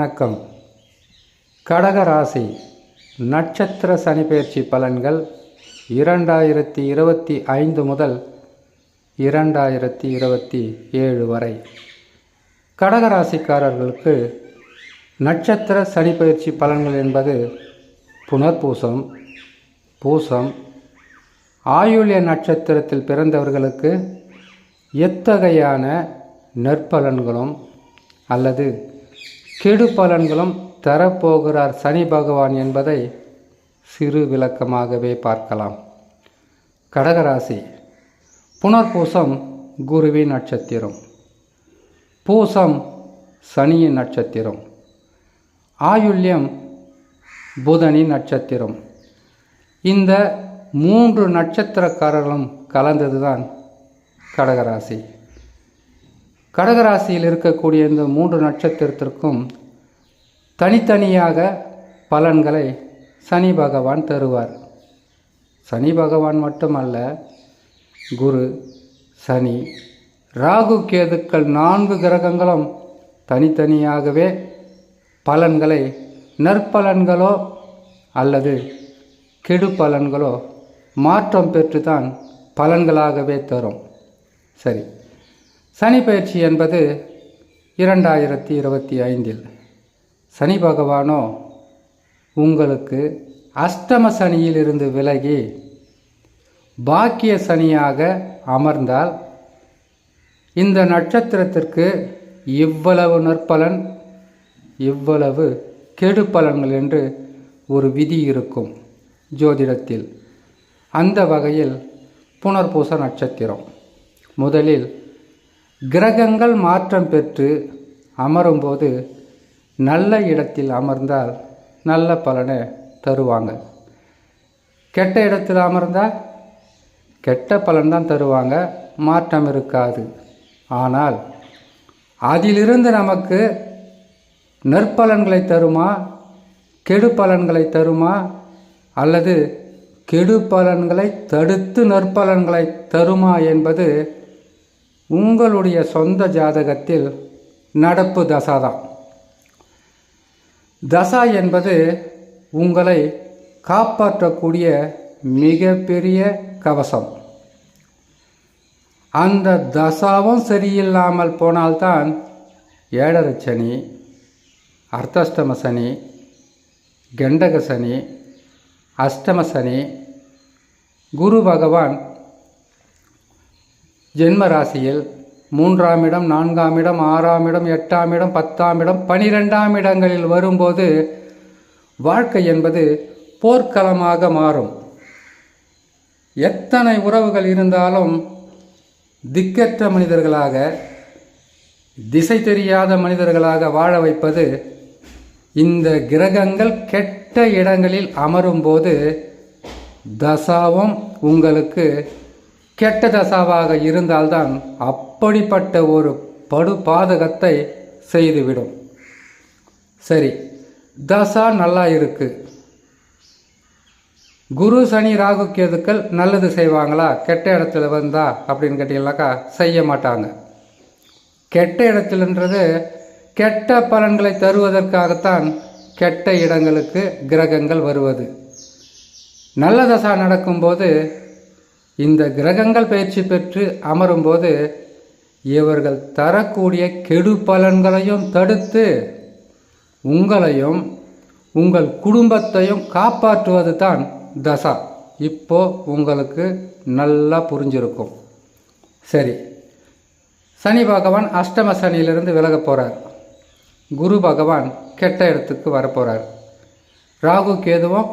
வணக்கம். கடகராசி நட்சத்திர சனிப்பெயர்ச்சி பலன்கள் இரண்டாயிரத்தி இருபத்தி ஐந்து முதல் இரண்டாயிரத்தி இருபத்தி ஏழு வரை. கடகராசிக்காரர்களுக்கு நட்சத்திர சனிப்பெயர்ச்சி பலன்கள் என்பது புனர்பூசம் பூசம் ஆயுள்ய நட்சத்திரத்தில் பிறந்தவர்களுக்கு எத்தகையான நற்பலன்களும் அல்லது கெடு பலன்களும் தரப்போகிறார் சனி பகவான் என்பதை சிறு விளக்கமாகவே பார்க்கலாம். கடகராசி. புனர்பூசம் குருவின் நட்சத்திரம். பூசம் சனியின் நட்சத்திரம். ஆயுள்யம் புதனின் நட்சத்திரம். இந்த மூன்று நட்சத்திரக்காரர்களும் கலந்ததுதான் கடகராசி. கடகராசியில் இருக்கக்கூடிய இந்த மூன்று நட்சத்திரத்திற்கும் தனித்தனியாக பலன்களை சனி பகவான் தருவார். சனி பகவான் மட்டுமல்ல குரு சனி ராகு கேதுக்கள் நான்கு கிரகங்களும் தனித்தனியாகவே பலன்களை நற்பலன்களோ அல்லது கெடு பலன்களோ மாற்றம் பெற்றுதான் பலன்களாகவே தரும். சரி. சனி பயிற்சி என்பது இரண்டாயிரத்தி இருபத்தி ஐந்தில். சனி பகவானோ உங்களுக்கு அஷ்டம சனியிலிருந்து விலகி பாக்கிய சனியாக அமர்ந்தால் இந்த நட்சத்திரத்திற்கு இவ்வளவு நற்பலன் இவ்வளவு கெடு பலன்கள் என்று ஒரு விதி இருக்கும் ஜோதிடத்தில். அந்த வகையில் புனர்பூச நட்சத்திரம். முதலில் கிரகங்கள் மாற்றம் பெற்று அமரும்போது நல்ல இடத்தில் அமர்ந்தால் நல்ல பலனை தருவாங்க. கெட்ட இடத்தில் அமர்ந்தால் கெட்ட பலன் தான் தருவாங்க. மாற்றம் இருக்காது. ஆனால் அதிலிருந்து நமக்கு நற்பலன்களை தருமா? கெடு பலன்களை தருமா? அல்லது கெடு பலன்களை தடுத்து நற்பலன்களை தருமா என்பது உங்களுடைய சொந்த ஜாதகத்தில் நடப்பு தசாதான் தசா என்பது உங்களை காப்பாற்றக்கூடிய மிகப்பெரிய கவசம். அந்த தசாவும் சரியில்லாமல் போனால்தான் ஏழரை சனி அர்த்தஷ்டம சனி கண்டக சனி அஷ்டம சனி குரு பகவான் ஜென்ம ராசியில் மூன்றாம் இடம் நான்காம் இடம் ஆறாம் இடம் எட்டாம் இடம் பத்தாம் இடம் பனிரெண்டாம் இடங்களில் வரும்போது வாழ்க்கை என்பது போர்க்களமாக மாறும். எத்தனை உறவுகள் இருந்தாலும் திக்கற்ற மனிதர்களாக திசை தெரியாத மனிதர்களாக வாழ வைப்பது இந்த கிரகங்கள் கெட்ட இடங்களில் அமரும்போது தசாவும் உங்களுக்கு கெட்ட தசாவாக இருந்தால்தான் அப்படிப்பட்ட ஒரு படு பாதகத்தை செய்துவிடும். சரி தசா நல்லா இருக்கு. குரு சனி ராகு கேதுக்கள் நல்லது செய்வாங்களா? கெட்ட இடத்துல வந்தா அப்படின்னு கேட்டிங்கனாக்கா செய்ய மாட்டாங்க. கெட்ட இடத்துலன்றது கெட்ட பலன்களை தருவதற்காகத்தான் கெட்ட இடங்களுக்கு கிரகங்கள் வருவது. நல்ல தசா நடக்கும்போது இந்த கிரகங்கள் பயிற்சி பெற்று அமரும்போது இவர்கள் தரக்கூடிய கெடு பலன்களையும் தடுத்து உங்களையும் உங்கள் குடும்பத்தையும் காப்பாற்றுவது தான் தசா. இப்போ உங்களுக்கு நல்லா புரிஞ்சிருக்கும். சரி. சனி பகவான் அஷ்டம சனியிலிருந்து விலக போகிறார் குரு பகவான் கெட்ட இடத்துக்கு வரப்போகிறார் ராகு கேதுவும்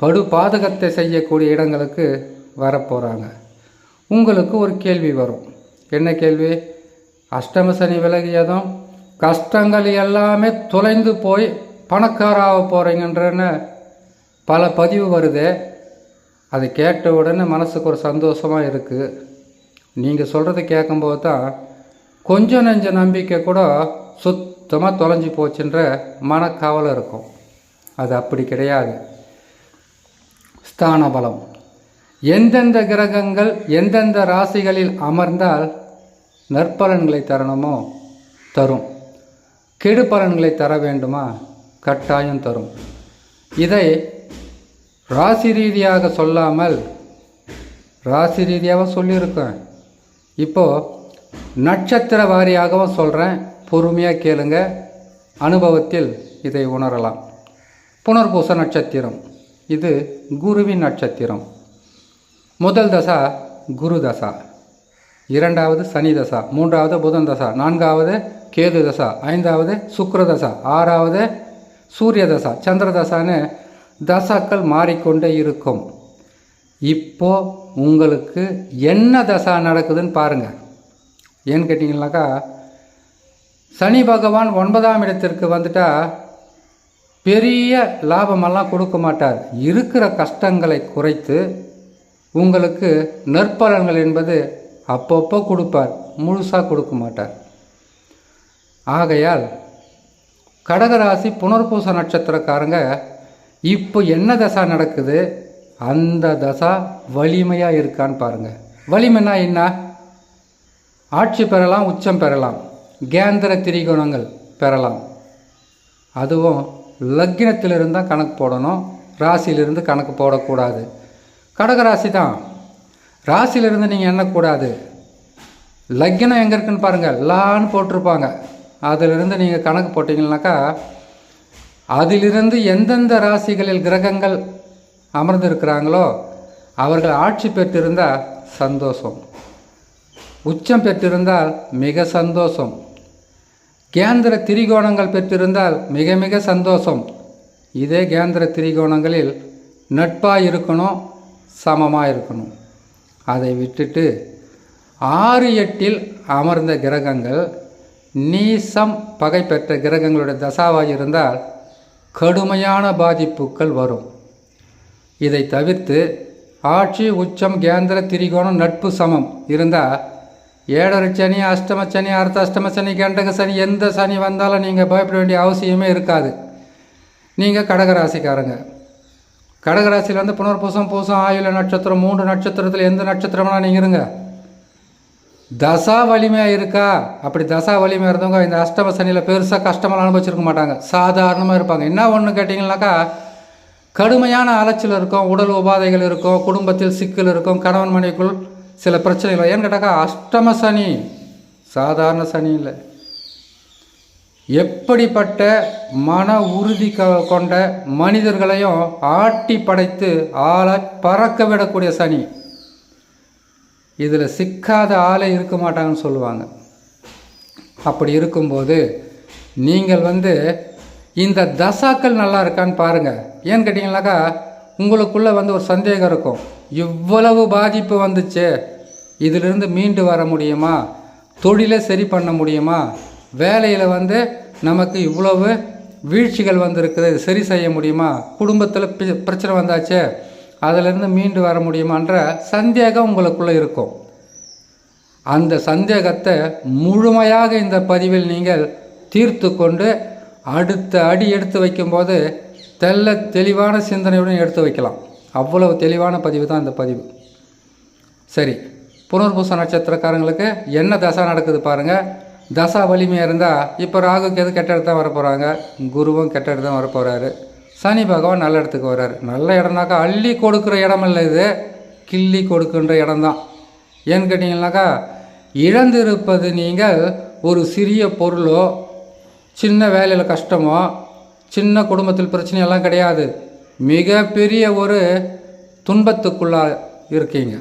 படு பாதகத்தை செய்யக்கூடிய இடங்களுக்கு வரப்போகிறாங்க உங்களுக்கு ஒரு கேள்வி வரும். என்ன கேள்வி? அஷ்டம சனி விலகியதும் கஷ்டங்கள் எல்லாமே தொலைந்து போய் பணக்காராக போகிறீங்கன்றன்னு பல பதிவு வருது. அதை கேட்ட உடனே மனசுக்கு ஒரு சந்தோஷமாக இருக்குது நீங்கள் சொல்கிறத கேட்கும்போது தான் கொஞ்சம் நெஞ்ச நம்பிக்கை கூட சுத்தமாக தொலைஞ்சு போச்சுன்ற மனக்காவலை இருக்கும். அது அப்படி கிடையாது. ஸ்தான பலம் எந்தெந்த கிரகங்கள் எந்தெந்த ராசிகளில் அமர்ந்தால் நற்பலன்களை தரணுமோ தரும். கெடு பலன்களை தர வேண்டுமா? கட்டாயம் தரும். இதை ராசி ரீதியாக சொல்லாமல் ராசி ரீதியாக சொல்லியிருக்கேன். இப்போது நட்சத்திர வாரியாகவும் சொல்கிறேன் பொறுமையாக கேளுங்க. அனுபவத்தில் இதை உணரலாம். புனர்பூச நட்சத்திரம். இது குருவின் நட்சத்திரம். முதல் தசா குரு தசா. இரண்டாவது சனி தசா மூன்றாவது புதன் தசா நான்காவது கேது தசா ஐந்தாவது சுக்கர தசா ஆறாவது சூரிய தசா சந்திர தசான்னு தசாக்கள் மாறிக்கொண்டே இருக்கும். இப்போ உங்களுக்கு என்ன தசா நடக்குதுன்னு பாருங்கள் ஏன்னு கேட்டிங்கனாக்கா சனி பகவான் ஒன்பதாம் இடத்திற்கு வந்துட்டால் பெரிய லாபமெல்லாம் கொடுக்க மாட்டார். இருக்கிற கஷ்டங்களை குறைத்து உங்களுக்கு நற்பலன்கள் என்பது அப்பப்போ கொடுப்பார் முழுசாக கொடுக்க மாட்டார். ஆகையால் கடகராசி புனர்பூச நட்சத்திரக்காரங்க இப்போ என்ன தசா நடக்குது? அந்த தசா வலிமையாக இருக்கான்னு பாருங்கள் வலிமைன்னா என்ன? ஆட்சி பெறலாம் உச்சம் பெறலாம். கேந்திர திரிகுணங்கள் பெறலாம். அதுவும் லக்னத்திலிருந்து தான் கணக்கு போடணும் ராசியிலிருந்து கணக்கு போடக்கூடாது. கடகராசி தான் ராசியிலிருந்து நீங்கள் எண்ணக்கூடாது. லக்னம் எங்கே இருக்குன்னு பாருங்கள் லான்னு போட்டிருப்பாங்க. அதிலிருந்து நீங்கள் கணக்கு போட்டிங்கனாக்கா அதிலிருந்து எந்தெந்த ராசிகளில் கிரகங்கள் அமர்ந்திருக்கிறாங்களோ அவர்கள் ஆட்சி பெற்றிருந்தால் சந்தோஷம். உச்சம் பெற்றிருந்தால் மிக சந்தோஷம். கேந்திர திரிகோணங்கள் பெற்றிருந்தால் மிக மிக சந்தோஷம். இதே கேந்திர திரிகோணங்களில் நட்பாக இருக்கணும் சமமாக இருக்கணும். அதை விட்டுட்டு ஆறு எட்டில் அமர்ந்த கிரகங்கள் நீசம் பகை பெற்ற கிரகங்களுடைய தசாவாக இருந்தால் கடுமையான பாதிப்புகள் வரும். இதை தவிர்த்து ஆட்சி உச்சம் கேந்திர திரிகோணம் நட்பு சமம் இருந்தால் ஏழரை சனி அஷ்டம சனி அர்த்த அஷ்டம சனி கண்டக சனி எந்த சனி வந்தாலும் நீங்கள் பயப்பட வேண்டிய அவசியமே இருக்காது. நீங்கள் கடகராசிக்காரங்க. கடகராசியில் வந்து புனர்பூசம் பூசம் ஆயுள நட்சத்திரம் மூன்று நட்சத்திரத்தில் எந்த நட்சத்திரம்னா நீங்கள் இருங்க. தசா வலிமையாக இருக்கா? அப்படி தசா வலிமையாக இருந்தவங்க இந்த அஷ்டம சனியில் பெருசாக கஷ்டமெல்லாம் அனுபவிச்சிருக்க மாட்டாங்க. சாதாரணமாக இருப்பாங்க. என்ன ஒன்று கேட்டிங்கனாக்கா கடுமையான அலைச்சல் இருக்கும் உடல் உபாதைகள் இருக்கும் குடும்பத்தில் சிக்கல் இருக்கும் கணவன் மனைவிக்குள் சில பிரச்சனைகள். ஏன்னு கேட்டாக்கா அஷ்டம சனி சாதாரண சனி இல்லை. எப்படிப்பட்ட மன உறுதி கொண்ட மனிதர்களையும் ஆட்டி படைத்து ஆளை பறக்க விடக்கூடிய சனி. இதில் சிக்காத ஆளே இருக்க மாட்டாங்கன்னு சொல்லுவாங்க. அப்படி இருக்கும்போது நீங்கள் வந்து இந்த தசாக்கள் நல்லா இருக்கான்னு பாருங்கள் ஏன்னு கேட்டிங்கனாக்கா உங்களுக்குள்ளே வந்து ஒரு சந்தேகம் இருக்கும். இவ்வளவு பாதிப்பு வந்துச்சு. இதிலிருந்து மீண்டு வர முடியுமா? தொழிலை சரி பண்ண முடியுமா? வேலையில் வந்து நமக்கு இவ்வளவு வீழ்ச்சிகள் வந்திருக்குது. சரி செய்ய முடியுமா? குடும்பத்தில் பிரச்சனை வந்தாச்சே அதிலிருந்து மீண்டு வர முடியுமான்ற சந்தேகம் உங்களுக்குள்ளே இருக்கும். அந்த சந்தேகத்தை முழுமையாக இந்த பதிவில் நீங்கள் தீர்த்து கொண்டு அடுத்த அடி எடுத்து வைக்கும்போது தெல்ல தெளிவான சிந்தனையுடன் எடுத்து வைக்கலாம். அவ்வளவு தெளிவான பதிவு தான் இந்த பதிவு. சரி புனர்பூச நட்சத்திரக்காரங்களுக்கு என்ன தசை நடக்குது பாருங்கள் தசா வலிமையாக இருந்தால் இப்போ ராகுக்கு எது கெட்ட இடத்தான் வரப்போகிறாங்க குருவும் கெட்ட இடத்து தான் வரப்போகிறாரு சனி பகவான் நல்ல இடத்துக்கு வர்றாரு நல்ல இடம்னாக்கா அள்ளி கொடுக்குற இடம் இல்லை இது. கிள்ளி கொடுக்குன்ற இடம்தான். ஏன்னு கேட்டிங்கனாக்கா இழந்திருப்பது நீங்கள் ஒரு சிறிய பொருளோ சின்ன வேலையில் கஷ்டமோ சின்ன குடும்பத்தில் பிரச்சனையெல்லாம் கிடையாது. மிகப்பெரிய ஒரு துன்பத்துக்குள்ளாக இருக்கீங்க.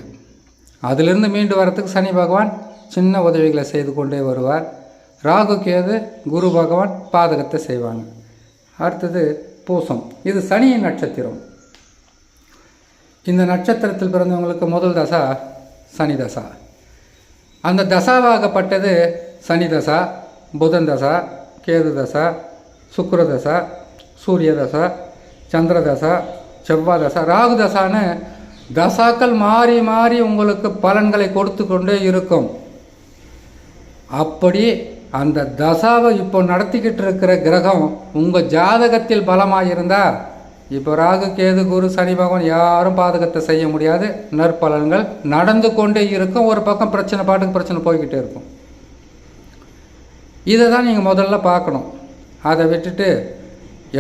அதிலிருந்து மீண்டு வரத்துக்கு சனி பகவான் சின்ன உதவிகளை செய்து கொண்டே வருவார். ராகு கேது குரு பகவான் பாதகத்தை செய்வாங்க. அடுத்தது பூசம். இது சனியின் நட்சத்திரம். இந்த நட்சத்திரத்தில் பிறந்தவங்களுக்கு முதல் தசா சனி தசா. அந்த தசாவாகப்பட்டது சனி தசா புதன் தசா கேது தசா சுக்கர தசா சூரிய தசா சந்திர தசா செவ்வாய் தசா ராகு தசான்னு தசாக்கள் மாறி மாறி உங்களுக்கு பலன்களை கொடுத்து கொண்டே இருக்கும். அப்படி அந்த தசாவை இப்போ நடத்திக்கிட்டு இருக்கிற கிரகம் உங்கள் ஜாதகத்தில் பலமாக இருந்தால் இப்போ ராகு கேது குரு சனி பகவான் யாரும் பாதகத்தை செய்ய முடியாது. நற்பலன்கள் நடந்து கொண்டே இருக்கும். ஒரு பக்கம் பிரச்சனை பாட்டுக்கு பிரச்சனை போய்கிட்டே இருக்கும். இதை தான் நீங்கள் முதல்ல பார்க்கணும். அதை விட்டுட்டு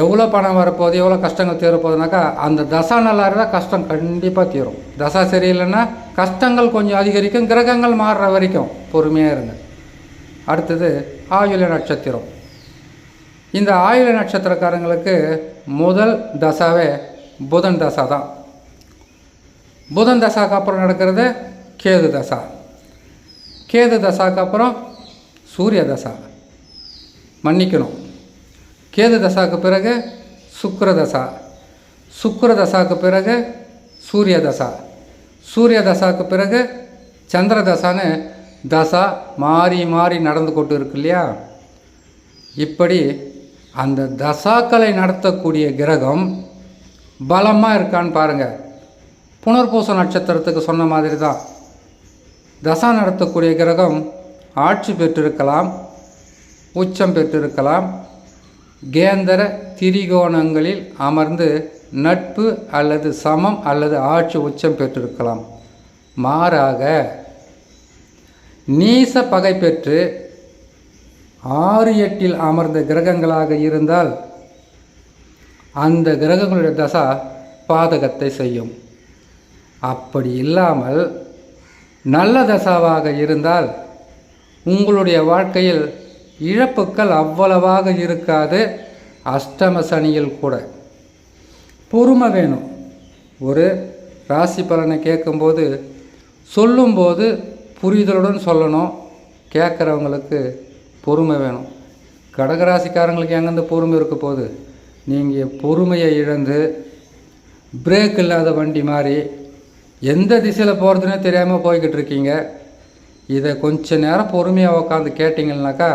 எவ்வளோ பணம் வரப்போகுது எவ்வளோ கஷ்டங்கள் தீரப்போகுதுனாக்கா அந்த தசா நல்லா இருந்தால் கஷ்டம் கண்டிப்பாக தீரும். தசா சரியில்லைன்னா கஷ்டங்கள் கொஞ்சம் அதிகரிக்கும். கிரகங்கள் மாறுற வரைக்கும் பொறுமையாக இருங்க. அடுத்தது ஆயுள நட்சத்திரம். இந்த ஆயுள நட்சத்திரக்காரங்களுக்கு முதல் தசாவே புதன் தசா தான். புதன் தசாக்கு அப்புறம் நடக்கிறது கேது தசா. கேது தசாக்கு அப்புறம் சூரிய தசா. மன்னிக்கணும். கேது தசாக்கு பிறகு சுக்கர தசா. சுக்கர தசாக்கு பிறகு சூரிய தசா. சூரிய தசாக்கு பிறகு சந்திர தசான்னு தசா மாறி மாறி நடந்து கொண்டு இருக்கு இல்லையா? இப்படி அந்த தசாக்களை நடத்தக்கூடிய கிரகம் பலமாக இருக்கான்னு பாருங்கள் புனர்பூச நட்சத்திரத்துக்கு சொன்ன மாதிரி தான் தசா நடத்தக்கூடிய கிரகம் ஆட்சி பெற்றிருக்கலாம் உச்சம் பெற்றிருக்கலாம். கேந்திர திரிகோணங்களில் அமர்ந்து நட்பு அல்லது சமம் அல்லது ஆட்சி உச்சம் பெற்றிருக்கலாம். மாறாக நீச பகை பெற்று ஆறு எட்டில் அமர்ந்த கிரகங்களாக இருந்தால் அந்த கிரகங்களுடைய தசா பாதகத்தை செய்யும். அப்படி இல்லாமல் நல்ல தசாவாக இருந்தால் உங்களுடைய வாழ்க்கையில் இழப்புக்கள் அவ்வளவாக இருக்காது. அஷ்டம சனியில் கூட. பொறுமை வேணும். ஒரு ராசி பலனை கேட்கும்போது சொல்லும்போது புரிதலுடன் சொல்லணும். கேட்குறவங்களுக்கு பொறுமை வேணும். கடகராசிக்காரங்களுக்கு எங்கேருந்து பொறுமை இருக்க போகுது? நீங்கள் பொறுமையை இழந்து பிரேக் இல்லாத வண்டி மாதிரி எந்த திசையில் போகிறதுனே தெரியாமல் போய்கிட்டு இருக்கீங்க. இதை கொஞ்ச நேரம் பொறுமையாக உட்காந்து கேட்டிங்கன்னாக்கா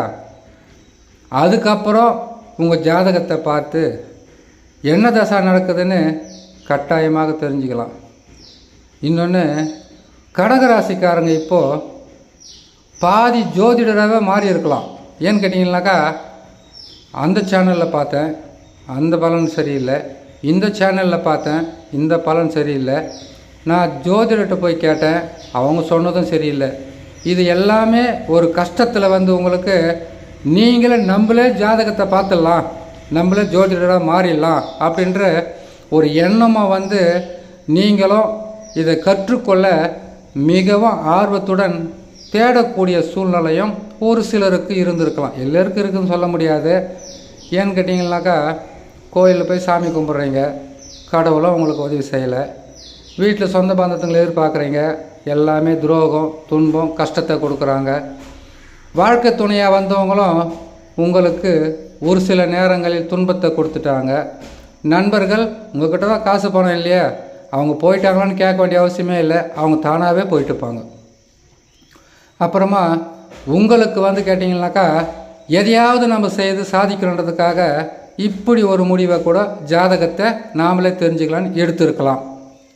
அதுக்கப்புறம் உங்கள் ஜாதகத்தை பார்த்து என்ன தசா நடக்குதுன்னு கட்டாயமாக தெரிஞ்சுக்கலாம். இன்னொன்று கடகராசிக்காரங்க இப்போது பாதி ஜோதிடராகவே மாறி இருக்கலாம். ஏன்னு கேட்டிங்கனாக்கா அந்த சேனலில் பார்த்தேன் அந்த பலன் சரியில்லை. இந்த சேனலில் பார்த்தேன் இந்த பலன் சரியில்லை. நான் ஜோதிடர்கிட்ட போய் கேட்டேன் அவங்க சொன்னதும் சரியில்லை. இது எல்லாமே ஒரு கஷ்டத்தில் வந்து உங்களுக்கு நீங்களே நம்மளே ஜாதகத்தை பார்த்துடலாம். நம்மளே ஜோதிடராக மாறிடலாம் அப்படின்ற ஒரு எண்ணமாக வந்து நீங்களும் இதை கற்றுக்கொள்ள மிகவும் ஆர்வத்துடன் தேடக்கூடிய சூழ்நிலையும் ஒரு சிலருக்கு இருந்திருக்கலாம். எல்லாருக்கும் இருக்குன்னு சொல்ல முடியாது. ஏன்னு கேட்டிங்கனாக்கா கோயிலில் போய் சாமி கும்பிட்றீங்க. கடவுளும் உங்களுக்கு உதவி செய்யலை. வீட்டில் சொந்த பந்தத்துங்களை எதிர்பார்க்குறீங்க. எல்லாமே துரோகம் துன்பம் கஷ்டத்தை கொடுக்குறாங்க. வாழ்க்கை துணையாக வந்தவங்களும் உங்களுக்கு ஒரு சில நேரங்களில் துன்பத்தை கொடுத்துட்டாங்க. நண்பர்கள் உங்கள்கிட்ட தான் காசு பணம் இல்லையா? அவங்க போயிட்டாங்களான்னு கேட்க வேண்டிய அவசியமே இல்லை. அவங்க தானாகவே போயிட்டுப்பாங்க. அப்புறமா உங்களுக்கு வந்து கேட்டிங்கனாக்கா எதையாவது நம்ம செய்து சாதிக்கணுன்றதுக்காக இப்படி ஒரு முடிவை கூட ஜாதகத்தை நாமளே தெரிஞ்சுக்கலான்னு எடுத்திருக்கலாம்.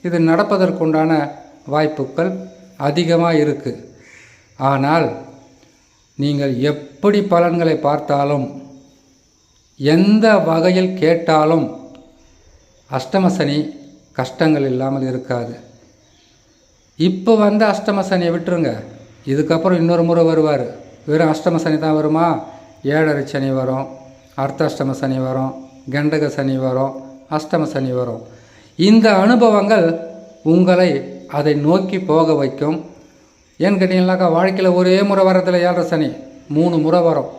இது நடப்பதற்குண்டான வாய்ப்புகள் அதிகமாக இருக்குது ஆனால் நீங்கள் எப்படி பலன்களை பார்த்தாலும் எந்த வகையில் கேட்டாலும் அஷ்டமசனி கஷ்டங்கள் இல்லாமல் இருக்காது. இப்போ வந்து அஷ்டம சனியை விட்டுருங்க. இதுக்கப்புறம் இன்னொரு முறை வருவார். வெறும் அஷ்டம சனி தான் வருமா? ஏழரை சனி வரும் அர்த்தாஷ்டம சனி வரும் கண்டக சனி வரும் அஷ்டம சனி வரும். இந்த அனுபவங்கள் உங்களை அதை நோக்கி போக வைக்கும். ஏன்னு கேட்டிங்கனாக்கா வாழ்க்கையில் ஒரே முறை வரதில் ஏழரை சனி மூணு முறை வரும்.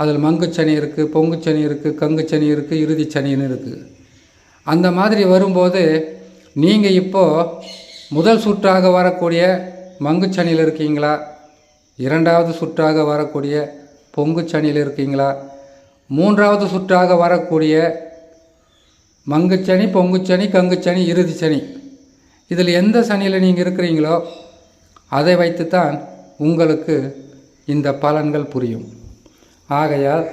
அதில் மங்குச்சனி இருக்குது பொங்குச்சனி இருக்குது கங்குச்சனி இருக்குது இறுதி சனின்னு இருக்குது அந்த மாதிரி வரும்போது நீங்கள் இப்போது முதல் சுற்றாக வரக்கூடிய மங்குச்சனியில் இருக்கீங்களா? இரண்டாவது சுற்றாக வரக்கூடிய பொங்குச்சனியில் இருக்கீங்களா? மூன்றாவது சுற்றாக வரக்கூடிய மங்குச்சனி பொங்குச்சனி கங்குச்சனி இறுதி சனி. இதில் எந்த சனியில் நீங்கள் இருக்கிறீங்களோ அதை வைத்துத்தான் உங்களுக்கு இந்த பலன்கள் புரியும். ஆகையால்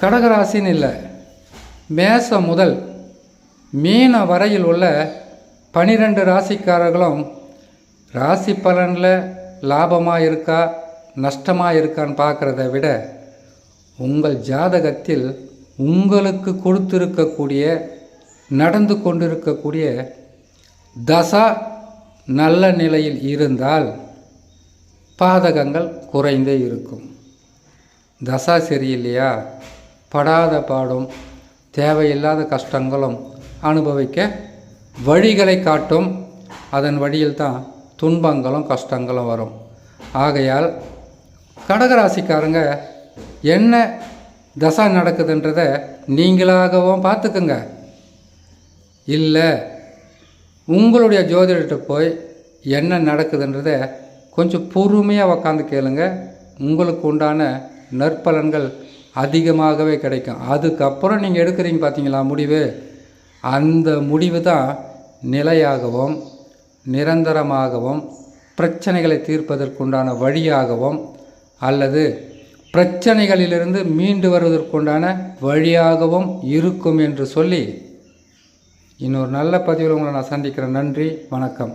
கடகராசின்னு இல்லை மேசம் முதல் மீன வரையில் உள்ள பனிரெண்டு ராசிக்காரர்களும் ராசி பலனில் லாபமாக இருக்கா நஷ்டமாக இருக்கான்னு பார்க்குறத விட உங்கள் ஜாதகத்தில் உங்களுக்கு கொடுத்துருக்கக்கூடிய நடந்து கொண்டிருக்கக்கூடிய தசா நல்ல நிலையில் இருந்தால் பாதகங்கள் குறைந்தே இருக்கும். தசா சரியில்லையா? படாத பாடும் தேவையில்லாத கஷ்டங்களும் அனுபவிக்க வழிகளை காட்டும். அதன் வழியில் தான் துன்பங்களும் கஷ்டங்களும் வரும். ஆகையால் கடகராசிக்காரங்க என்ன தசா நடக்குதுன்றதை நீங்களாகவும் பார்த்துக்குங்க. இல்லை உங்களுடைய ஜோதிடர்கிட்ட போய் என்ன நடக்குதுன்றத கொஞ்சம் பொறுமையாக உக்காந்து கேளுங்க. உங்களுக்கு உண்டான நற்பலன்கள் அதிகமாகவே கிடைக்கும். அதுக்கப்புறம் நீங்கள் எடுக்கிறீங்க பார்த்தீங்களா முடிவு? அந்த முடிவு தான் நிலையாகவும் நிரந்தரமாகவும் பிரச்சனைகளை தீர்ப்பதற்குண்டான வழியாகவும் அல்லது பிரச்சனைகளிலிருந்து மீண்டு வருவதற்குண்டான வழியாகவும் இருக்கும் என்று சொல்லி இன்னொரு நல்ல பதிவில் உங்களை நான் சந்திக்கிறேன். நன்றி வணக்கம்.